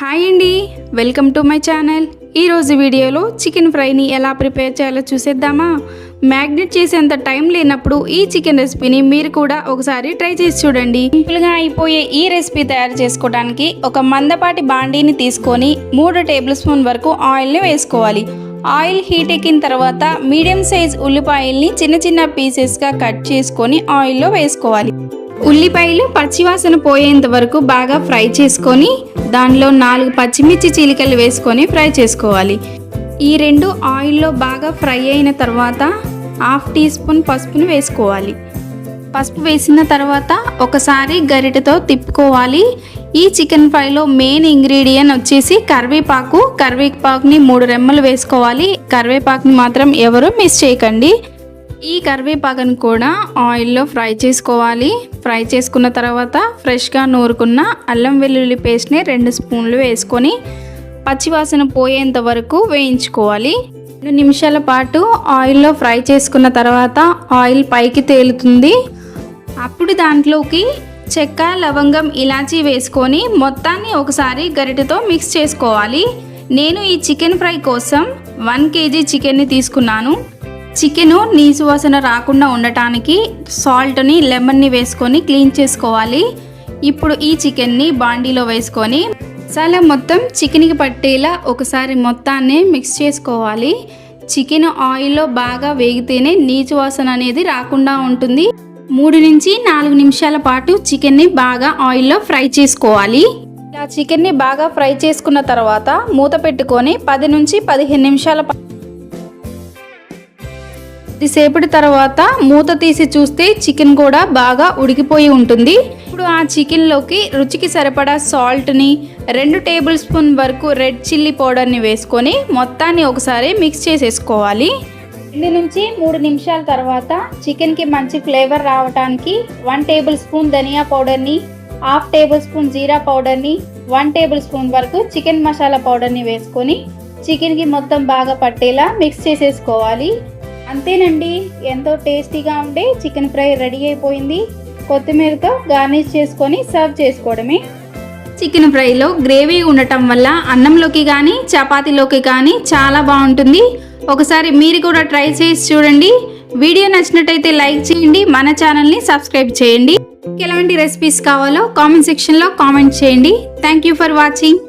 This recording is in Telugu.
హాయ్ అండి. Welcome to my channel. ఈరోజు వీడియోలో చికెన్ ఫ్రైని ఎలా ప్రిపేర్ చేయాలో చూసేద్దామా? మ్యాగ్నెట్ చేసేంత టైం లేనప్పుడు ఈ చికెన్ రెసిపీని మీరు కూడా ఒకసారి ట్రై చేసి చూడండి. సింపుల్గా అయిపోయే ఈ రెసిపీ తయారు చేసుకోవడానికి ఒక మందపాటి బాండీని తీసుకొని మూడు టేబుల్ స్పూన్ వరకు ఆయిల్ని వేసుకోవాలి. ఆయిల్ హీట్ ఎక్కిన తర్వాత మీడియం సైజ్ ఉల్లిపాయల్ని చిన్న చిన్న పీసెస్గా కట్ చేసుకొని ఆయిల్లో వేసుకోవాలి. ఉల్లిపాయలు పచ్చివాసన పోయేంత వరకు బాగా ఫ్రై చేసుకొని దానిలో నాలుగు పచ్చిమిర్చి చీలికలు వేసుకొని ఫ్రై చేసుకోవాలి. ఈ రెండు ఆయిల్లో బాగా ఫ్రై అయిన తర్వాత హాఫ్ టీ స్పూన్ పసుపును వేసుకోవాలి. పసుపు వేసిన తర్వాత ఒకసారి గరిటతో తిప్పుకోవాలి. ఈ చికెన్ ఫ్రైలో మెయిన్ ఇంగ్రీడియంట్ వచ్చేసి కరివేపాకు. కరివేపాకుని మూడు రెమ్మలు వేసుకోవాలి. కరివేపాకుని మాత్రం ఎవరు మిస్ చేయకండి. ఈ కరివేపాకును కూడా ఆయిల్లో ఫ్రై చేసుకోవాలి. ఫ్రై చేసుకున్న తర్వాత ఫ్రెష్గా నూరుకున్న అల్లం వెల్లుల్లి పేస్ట్ని రెండు స్పూన్లు వేసుకొని పచ్చివాసన పోయేంత వరకు వేయించుకోవాలి. రెండు నిమిషాల పాటు ఆయిల్లో ఫ్రై చేసుకున్న తర్వాత ఆయిల్ పైకి తేలుతుంది. అప్పుడు దాంట్లోకి చెక్క లవంగం ఇలాచీ వేసుకొని మొత్తాన్ని ఒకసారి గరిటెతో మిక్స్ చేసుకోవాలి. నేను ఈ చికెన్ ఫ్రై కోసం వన్ కేజీ చికెన్ని తీసుకున్నాను. చికెను నీసు వాసన రాకుండా ఉండటానికి సాల్ట్ని లెమన్ని వేసుకొని క్లీన్ చేసుకోవాలి. ఇప్పుడు ఈ చికెన్ని బాండీలో వేసుకొని మసాలా మొత్తం చికెన్కి పట్టేలా ఒకసారి మొత్తాన్ని మిక్స్ చేసుకోవాలి. చికెన్ ఆయిల్లో బాగా వేగితేనే నీచు వాసన అనేది రాకుండా ఉంటుంది. మూడు నుంచి నాలుగు నిమిషాల పాటు చికెన్ని బాగా ఆయిల్లో ఫ్రై చేసుకోవాలి. ఇలా చికెన్ని బాగా ఫ్రై చేసుకున్న తర్వాత మూత పెట్టుకొని పది నుంచి పదిహేను నిమిషాల పాటు కొద్దిసేపటి తర్వాత మూత తీసి చూస్తే చికెన్ కూడా బాగా ఉడికిపోయి ఉంటుంది. ఇప్పుడు ఆ చికెన్లోకి రుచికి సరిపడా సాల్ట్ని రెండు టేబుల్ స్పూన్ వరకు రెడ్ చిల్లీ పౌడర్ని వేసుకొని మొత్తాన్ని ఒకసారి మిక్స్ చేసేసుకోవాలి. రెండు నుంచి మూడు నిమిషాల తర్వాత చికెన్కి మంచి ఫ్లేవర్ రావడానికి వన్ టేబుల్ స్పూన్ ధనియా పౌడర్ని హాఫ్ టేబుల్ స్పూన్ జీరా పౌడర్ని వన్ టేబుల్ స్పూన్ వరకు చికెన్ మసాలా పౌడర్ని వేసుకొని చికెన్కి మొత్తం బాగా పట్టేలా మిక్స్ చేసేసుకోవాలి. అంతేనండి. ఎంతో టేస్టీగా ఉండే చికెన్ ఫ్రై రెడీ అయిపోయింది. కొత్తిమీరతో గార్నిష్ చేసుకొని సర్వ్ చేసుకోవడమే. చికెన్ ఫ్రైలో గ్రేవీ ఉండటం వల్ల అన్నంలోకి కానీ చపాతీలోకి కానీ చాలా బాగుంటుంది. ఒకసారి మీరు కూడా ట్రై చేసి చూడండి. వీడియో నచ్చినట్టయితే లైక్ చేయండి. మన ఛానల్ని సబ్స్క్రైబ్ చేయండి. ఎలాంటి రెసిపీస్ కావాలో కామెంట్ సెక్షన్లో కామెంట్ చేయండి. Thank you for watching.